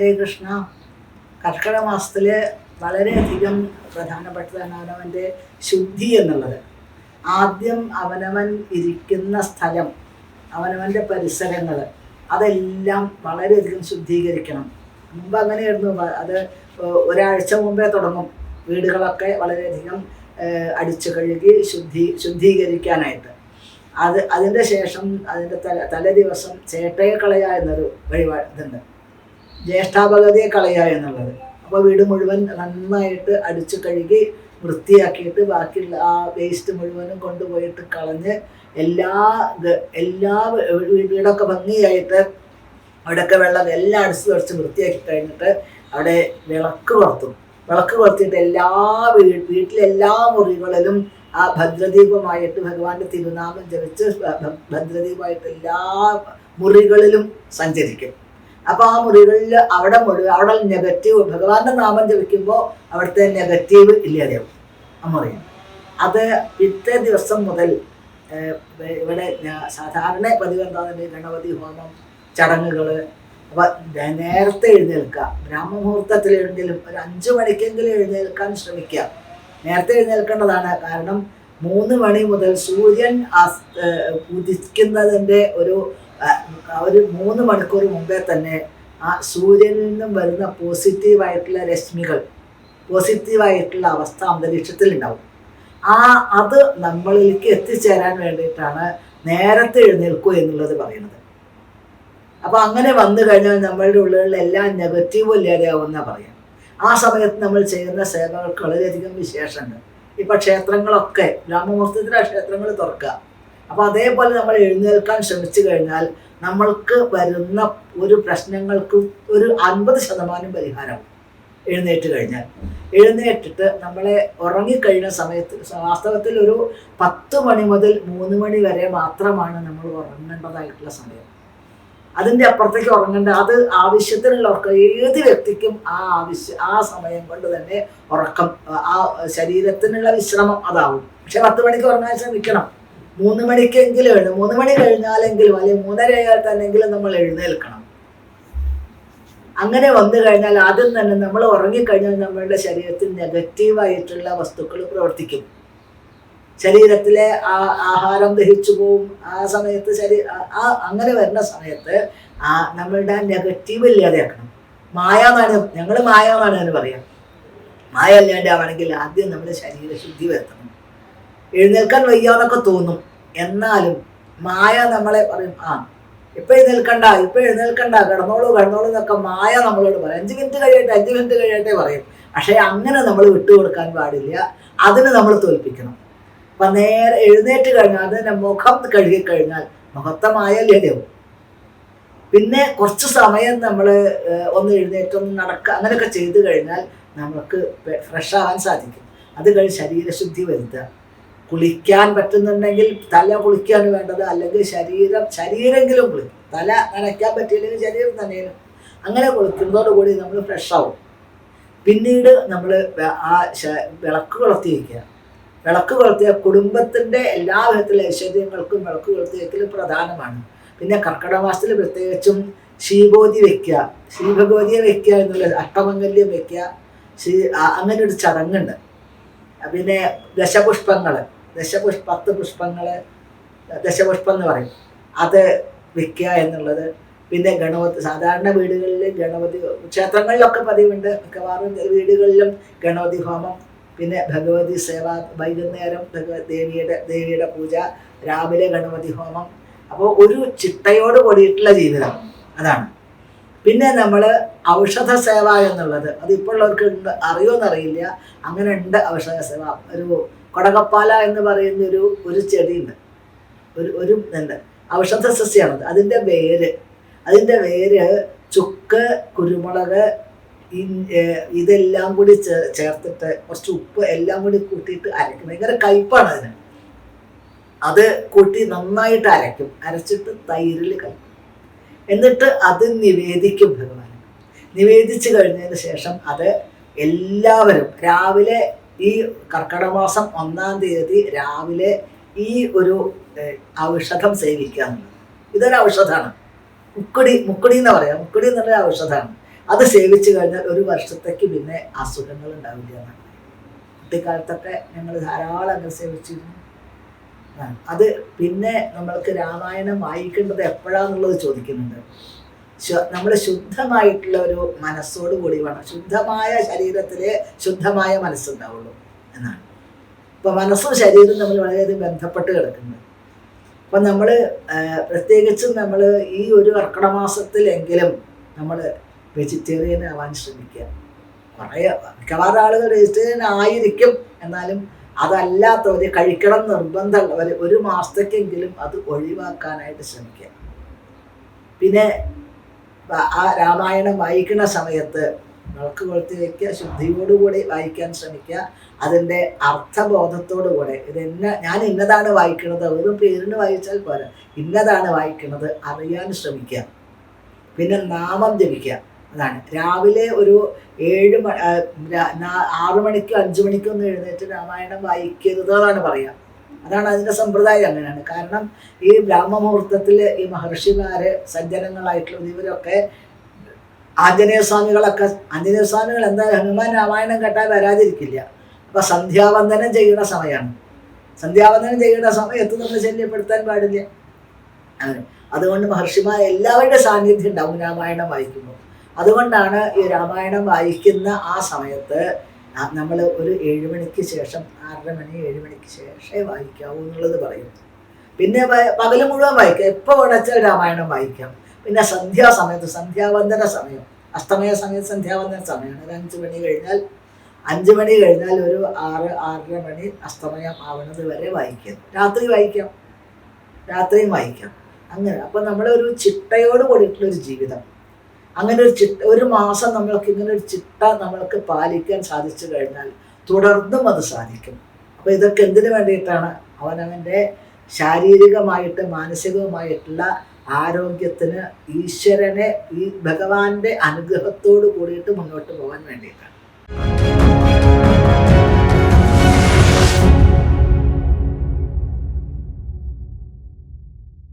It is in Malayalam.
ഹരേ കൃഷ്ണ. കർക്കിടക മാസത്തിൽ വളരെയധികം പ്രധാനപ്പെട്ടതാണ് അവനവന്റെ ശുദ്ധി എന്നുള്ളത്. ആദ്യം അവനവൻ ഇരിക്കുന്ന സ്ഥലം അവനവന്റെ പരിസരങ്ങൾ അതെല്ലാം വളരെയധികം ശുദ്ധീകരിക്കണം. മുമ്പ് അങ്ങനെയായിരുന്നു. അത് ഒരാഴ്ച മുമ്പേ തുടങ്ങും. വീടുകളൊക്കെ വളരെയധികം അടിച്ചു കഴുകി ശുദ്ധി ശുദ്ധീകരിക്കാനായിട്ട്. അത് അതിന്റെ ശേഷം അതിന്റെ തല തലേ ദിവസം ചേട്ടയെ കളയുക എന്നൊരു വഴിപാട് ഇതുണ്ട് ജ്യേഷ്ഠാപകതയെ കളയുക എന്നുള്ളത്. അപ്പോൾ വീട് മുഴുവൻ നന്നായിട്ട് അടിച്ചു കഴുകി വൃത്തിയാക്കിയിട്ട് ബാക്കിയുള്ള ആ വേസ്റ്റ് മുഴുവനും കൊണ്ടുപോയിട്ട് കളഞ്ഞ് എല്ലാ എല്ലാ വീടൊക്കെ ഭംഗിയായിട്ട് അവിടെയൊക്കെ വെള്ളം എല്ലാം അടിച്ചു തുടച്ച് വൃത്തിയാക്കി കഴിഞ്ഞിട്ട് അവിടെ വിളക്ക് കൊളുത്തും വിളക്ക് കൊളുത്തിയിട്ട് എല്ലാ വീ വീട്ടിലെ എല്ലാ മുറികളിലും ആ ഭദ്രദീപമായിട്ട് ഭഗവാന്റെ തിരുനാമം ജപിച്ച് ഭദ്രദീപമായിട്ട് എല്ലാ മുറികളിലും സഞ്ചരിക്കും. അപ്പോൾ ആ മുറികളിൽ അവിടെ മുഴുവൻ അവിടെ നെഗറ്റീവ് ഭഗവാന്റെ നാമം ജപിക്കുമ്പോൾ അവിടുത്തെ നെഗറ്റീവ് ഇല്ലാതെയാവും ആ മുറിയിൽ അത് പിറ്റേ ദിവസം മുതൽ ഇവിടെ സാധാരണ പതിവ് എന്താണെന്ന് ഗണപതി ഹോമം ചടങ്ങുകൾ അപ്പം നേരത്തെ എഴുന്നേൽക്കുക. ബ്രാഹ്മമുഹൂർത്തത്തിൽ എഴുന്നേലും ഒരു അഞ്ചു മണിക്കെങ്കിലും എഴുന്നേൽക്കാൻ ശ്രമിക്കുക. നേരത്തെ എഴുന്നേൽക്കേണ്ടതാണ്. കാരണം മൂന്ന് മണി മുതൽ സൂര്യൻ ഉദിക്കുന്നതിന്റെ ഒരു ഒരു മൂന്ന് മണിക്കൂർ മുമ്പേ തന്നെ ആ സൂര്യനിൽ നിന്നും വരുന്ന പോസിറ്റീവായിട്ടുള്ള രശ്മികൾ പോസിറ്റീവായിട്ടുള്ള അവസ്ഥ അന്തരീക്ഷത്തിൽ ഉണ്ടാവും. ആ അത് നമ്മളിലേക്ക് എത്തിച്ചേരാൻ വേണ്ടിയിട്ടാണ് നേരത്തെ എഴുന്നേൽക്കൂ എന്നുള്ളത് പറയുന്നത്. അപ്പൊ അങ്ങനെ വന്നു കഴിഞ്ഞാൽ നമ്മളുടെ ഉള്ളിലുള്ള എല്ലാ നെഗറ്റീവും ഇല്ലാതെയാവുമെന്നാ പറയാം. ആ സമയത്ത് നമ്മൾ ചെയ്യുന്ന സേവകൾക്ക് വളരെയധികം വിശേഷമുണ്ട് ഇപ്പൊ ക്ഷേത്രങ്ങളൊക്കെ ഗ്രാമമൂർത്തത്തിലെ ക്ഷേത്രങ്ങൾ തുറക്കുക. അപ്പൊ അതേപോലെ നമ്മൾ എഴുന്നേൽക്കാൻ ശ്രമിച്ചു കഴിഞ്ഞാൽ നമ്മൾക്ക് വരുന്ന ഒരു പ്രശ്നങ്ങൾക്ക് ഒരു അൻപത് ശതമാനം പരിഹാരമാവും എഴുന്നേറ്റ് കഴിഞ്ഞാൽ. എഴുന്നേറ്റിട്ട് നമ്മളെ ഉറങ്ങിക്കഴിയുന്ന സമയത്ത് വാസ്തവത്തിൽ ഒരു പത്ത് മണി മുതൽ മൂന്ന് മണി വരെ മാത്രമാണ് നമ്മൾ ഉറങ്ങേണ്ടതായിട്ടുള്ള സമയം. അതിന്റെ അപ്പുറത്തേക്ക് ഉറങ്ങേണ്ട അത് ആവശ്യത്തിനുള്ളവർക്ക് ഏത് വ്യക്തിക്കും ആ ആവശ്യം ആ സമയം കൊണ്ട് തന്നെ ഉറക്കം ആ ശരീരത്തിനുള്ള വിശ്രമം അതാവും. പക്ഷെ പത്ത് മണിക്ക് ഉറങ്ങാൻ ശ്രമിക്കണം. മൂന്ന് മണിക്കെങ്കിലും എഴുതും. മൂന്ന് മണി കഴിഞ്ഞാലെങ്കിലും അല്ലെങ്കിൽ മൂന്നര ആയാൽ തന്നെങ്കിലും നമ്മൾ എഴുന്നേൽക്കണം. അങ്ങനെ വന്നു കഴിഞ്ഞാൽ ആദ്യം തന്നെ നമ്മൾ ഉറങ്ങിക്കഴിഞ്ഞാൽ നമ്മളുടെ ശരീരത്തിൽ നെഗറ്റീവായിട്ടുള്ള വസ്തുക്കൾ പ്രവർത്തിക്കും. ശരീരത്തിലെ ആ ആഹാരം ദഹിച്ചു പോവും. ആ സമയത്ത് ശരീ ആ അങ്ങനെ വരുന്ന സമയത്ത് ആ നമ്മളുടെ ആ നെഗറ്റീവ് ഇല്ലാതെയാക്കണം. മായ എന്നാണ് ഞങ്ങൾ മായ എന്നാണ് ഞാൻ പറയാം. മായ ഇല്ലാണ്ടാവണമെങ്കിൽ ആദ്യം നമ്മൾ ശരീരശുദ്ധി വരുത്തണം. എഴുന്നേൽക്കാൻ വയ്യാന്നൊക്കെ തോന്നും. എന്നാലും മായ നമ്മളെ പറയും ആ ഇപ്പൊ എഴുന്നേൽക്കണ്ട ഇപ്പൊ എഴുന്നേൽക്കണ്ട കിടന്നോളൂ കിടന്നോളൂ എന്നൊക്കെ മായ നമ്മളോട് പറയും. അഞ്ച് മിനിറ്റ് കഴിയട്ടെ അഞ്ച് മിനിറ്റ് കഴിയട്ടെ പറയും. പക്ഷെ അങ്ങനെ നമ്മൾ വിട്ടുകൊടുക്കാൻ പാടില്ല. അതിന് നമ്മൾ തോൽപ്പിക്കണം. അപ്പൊ നേരെ എഴുന്നേറ്റ് കഴിഞ്ഞാൽ അതിന് മുഖം കഴുകി കഴിഞ്ഞാൽ മുഖത്തെ മായല്ലേ പിന്നെ കുറച്ച് സമയം നമ്മൾ ഒന്ന് എഴുന്നേറ്റൊന്ന് നടക്കുക അങ്ങനെയൊക്കെ ചെയ്തു കഴിഞ്ഞാൽ നമുക്ക് ഫ്രഷ് ആവാൻ സാധിക്കും. അത് കഴിഞ്ഞ് ശരീരശുദ്ധി വരുത്തുക. കുളിക്കാൻ പറ്റുന്നുണ്ടെങ്കിൽ തല കുളിക്കാണ് വേണ്ടത്. അല്ലെങ്കിൽ ശരീരം ശരീരമെങ്കിലും കുളിക്കും. തല നനയ്ക്കാൻ പറ്റിയില്ലെങ്കിൽ ശരീരം തന്നെയും അങ്ങനെ കുളിക്കുന്നതോടുകൂടി നമ്മൾ ഫ്രഷ് ആവും. പിന്നീട് നമ്മൾ ആ വിളക്ക് കൊളുത്തി വയ്ക്കുക വിളക്ക് കൊളുത്തിയ കുടുംബത്തിന്റെ എല്ലാ വിധത്തിലെ ഐശ്വര്യങ്ങൾക്കും വിളക്ക് കൊളുത്തി വയ്ക്കൽ പ്രധാനമാണ്. പിന്നെ കർക്കിടക മാസത്തിൽ പ്രത്യേകിച്ചും ശ്രീബോധി വയ്ക്കുക ശ്രീഭഗവതിയെ വയ്ക്കുക എന്നുള്ള അഷ്ടമംഗല്യം വയ്ക്കുക ശ്രീ അങ്ങനെ ഒരു ചടങ്ങുണ്ട്. പിന്നെ ദശപുഷ്പങ്ങൾ. ദശപുഷ് പത്ത് പുഷ്പങ്ങൾ ദശപുഷ്പം എന്ന് പറയും. അത് വിൽക്കുക എന്നുള്ളത്. പിന്നെ ഗണപതി സാധാരണ വീടുകളിൽ ഗണപതി ക്ഷേത്രങ്ങളിലൊക്കെ പതിവുണ്ട്. മിക്കവാറും വീടുകളിലും ഗണപതി ഹോമം പിന്നെ ഭഗവതി സേവ വൈകുന്നേരം ദേവിയുടെ ദേവിയുടെ പൂജ രാവിലെ ഗണപതി ഹോമം. അപ്പോൾ ഒരു ചിട്ടയോട് കൂടിയിട്ടുള്ള ജീവിതം അതാണ്. പിന്നെ നമ്മൾ ഔഷധ സേവ എന്നുള്ളത്. അത് ഇപ്പോഴുള്ളവർക്ക് അറിയുമെന്നറിയില്ല അങ്ങനെ ഉണ്ട് ഔഷധ സേവ. ഒരു കൊടകപ്പാല എന്ന് പറയുന്ന ഒരു ഒരു ചെടിയുണ്ട്. ഒരു ഒരു എന്താ ഔഷധ സസ്യമാണത് അതിന്റെ വേര് അതിന്റെ വേര് ചുക്ക് കുരുമുളക് ഇതെല്ലാം കൂടി ചേർത്തിട്ട് കുറച്ച് ഉപ്പ് എല്ലാം കൂടി കൂട്ടിയിട്ട് അരയ്ക്കും. ഭയങ്കര കയ്പാണ് അതിന്. അത് കൂട്ടി നന്നായിട്ട് അരയ്ക്കും. അരച്ചിട്ട് തൈരിൽ കഴിക്കും എന്നിട്ട് അത് നിവേദിക്കും ഭഗവാൻ നിവേദിച്ചു കഴിഞ്ഞതിന് ശേഷം അത് എല്ലാവരും രാവിലെ ഈ കർക്കിടക മാസം ഒന്നാം തീയതി രാവിലെ ഈ ഒരു ഔഷധം സേവിക്കുക ഇതൊരു ഔഷധമാണ്. മുക്കുടി മുക്കുടി എന്ന് പറയാം. മുക്കുടി എന്നുള്ള ഔഷധമാണ്. അത് സേവിച്ചു കഴിഞ്ഞാൽ ഒരു വർഷത്തേക്ക് പിന്നെ അസുഖങ്ങൾ ഉണ്ടാവില്ല എന്നാണ്. കുട്ടിക്കാലത്തൊക്കെ ഞങ്ങൾ ധാരാളം അങ്ങനെ സേവിച്ചിരുന്നു. അത് പിന്നെ നമ്മൾക്ക് രാമായണം വായിക്കേണ്ടത് എപ്പോഴാന്നുള്ളത് ചോദിക്കുന്നുണ്ട്. നമ്മൾ ശുദ്ധമായിട്ടുള്ള ഒരു മനസ്സോട് കൂടി വേണം. ശുദ്ധമായ ശരീരത്തിൽ ശുദ്ധമായ മനസ്സുണ്ടാവുള്ളൂ എന്നാണ്. ഇപ്പം മനസ്സും ശരീരവും നമ്മൾ വളരെയധികം ബന്ധപ്പെട്ട് കിടക്കുന്നുണ്ട് അപ്പം നമ്മൾ പ്രത്യേകിച്ചും നമ്മൾ ഈ ഒരു കർക്കടമാസത്തിലെങ്കിലും നമ്മൾ വെജിറ്റേറിയൻ ആവാൻ ശ്രമിക്കുക. കുറേ മിക്കവാറും ആളുകൾ വെജിറ്റേറിയൻ ആയിരിക്കും എന്നാലും അതല്ലാത്തവർ കഴിക്കണം നിർബന്ധമുള്ളവർ ഒരു മാസത്തേക്കെങ്കിലും അത് ഒഴിവാക്കാനായിട്ട് ശ്രമിക്കുക. പിന്നെ ആ രാമായണം വായിക്കുന്ന സമയത്ത് വിളക്ക് കൊളുത്തി വയ്ക്കുക ശുദ്ധിയോടുകൂടി വായിക്കാൻ ശ്രമിക്കുക. അതിന്റെ അർത്ഥബോധത്തോടുകൂടെ ഇത് ഇതെന്ന ഞാൻ ഇന്നതാണ് വായിക്കുന്നത് ഒരു പേരിന് വായിച്ചാൽ പോരാ. ഇന്നതാണ് വായിക്കുന്നത് അറിയാൻ ശ്രമിക്കുക. പിന്നെ നാമം ജപിക്കുക. അതാണ്. രാവിലെ ഒരു ഏഴ് മണി ആറു മണിക്കോ അഞ്ച് മണിക്കോ ഒന്ന് എഴുന്നേറ്റ് രാമായണം വായിക്കരുത് പറയുക അതാണ് അതിന്റെ സമ്പ്രദായം അങ്ങനെയാണ്. കാരണം ഈ ബ്രാഹ്മമുഹൂർത്തത്തിൽ ഈ മഹർഷിമാര് സജ്ജനങ്ങളായിട്ടുള്ള ഇവരൊക്കെ ആഞ്ജനേയ സ്വാമികളൊക്കെ ആഞ്ജനേയ സ്വാമികൾ എന്താ ഹനുമാൻ രാമായണം കേട്ടാൽ വരാതിരിക്കില്ല. അപ്പൊ സന്ധ്യാവന്ദനം ചെയ്യുന്ന സമയമാണ്. സന്ധ്യാവന്ദനം ചെയ്യുന്ന സമയത്ത് നമ്മൾ ശല്യപ്പെടുത്താൻ പാടില്ല. അതുകൊണ്ട് മഹർഷിമാർ എല്ലാവരുടെ സാന്നിധ്യം ഉണ്ടാവും രാമായണം വായിക്കുമ്പോൾ. അതുകൊണ്ടാണ് ഈ രാമായണം വായിക്കുന്ന ആ സമയത്ത് നമ്മൾ ഒരു ഏഴ് മണിക്ക് ശേഷം ആറര മണി ഏഴ് മണിക്ക് ശേഷമേ വായിക്കാവൂ എന്നുള്ളത് പറയും പിന്നെ പകൽ മുഴുവൻ വായിക്കാം. എപ്പോൾ വേണമെച്ചാൽ രാമായണം വായിക്കാം. പിന്നെ സന്ധ്യാസമയത്ത് സന്ധ്യാവന്ദന സമയം. അസ്തമയ സമയത്ത് സന്ധ്യാവന്ദന സമയമാണ്. ഒരു അഞ്ച് മണി കഴിഞ്ഞാൽ അഞ്ച് മണി കഴിഞ്ഞാൽ ഒരു ആറ് ആറര മണി അസ്തമയം ആവണത് വരെ വായിക്കാം. രാത്രി വായിക്കാം. രാത്രിയും വായിക്കാം. അങ്ങനെ. അപ്പം നമ്മളൊരു ചിട്ടയോട് കൂടിയിട്ടുള്ളൊരു ജീവിതം. അങ്ങനെ ഒരു ചിട്ട ഒരു മാസം നമ്മൾക്ക് ഇങ്ങനെ ഒരു ചിട്ട നമ്മൾക്ക് പാലിക്കാൻ സാധിച്ചു കഴിഞ്ഞാൽ തുടർന്നും അത് സാധിക്കും. അപ്പോൾ ഇതൊക്കെ എന്തിനു വേണ്ടിയിട്ടാണ്? അവനവന്റെ ശാരീരികമായിട്ട് മാനസികവുമായിട്ടുള്ള ആരോഗ്യത്തിന് ഈശ്വരനെ ഈ ഭഗവാന്റെ അനുഗ്രഹത്തോട് കൂടിയിട്ട് മുന്നോട്ട് പോകാൻ വേണ്ടിയിട്ടാണ്.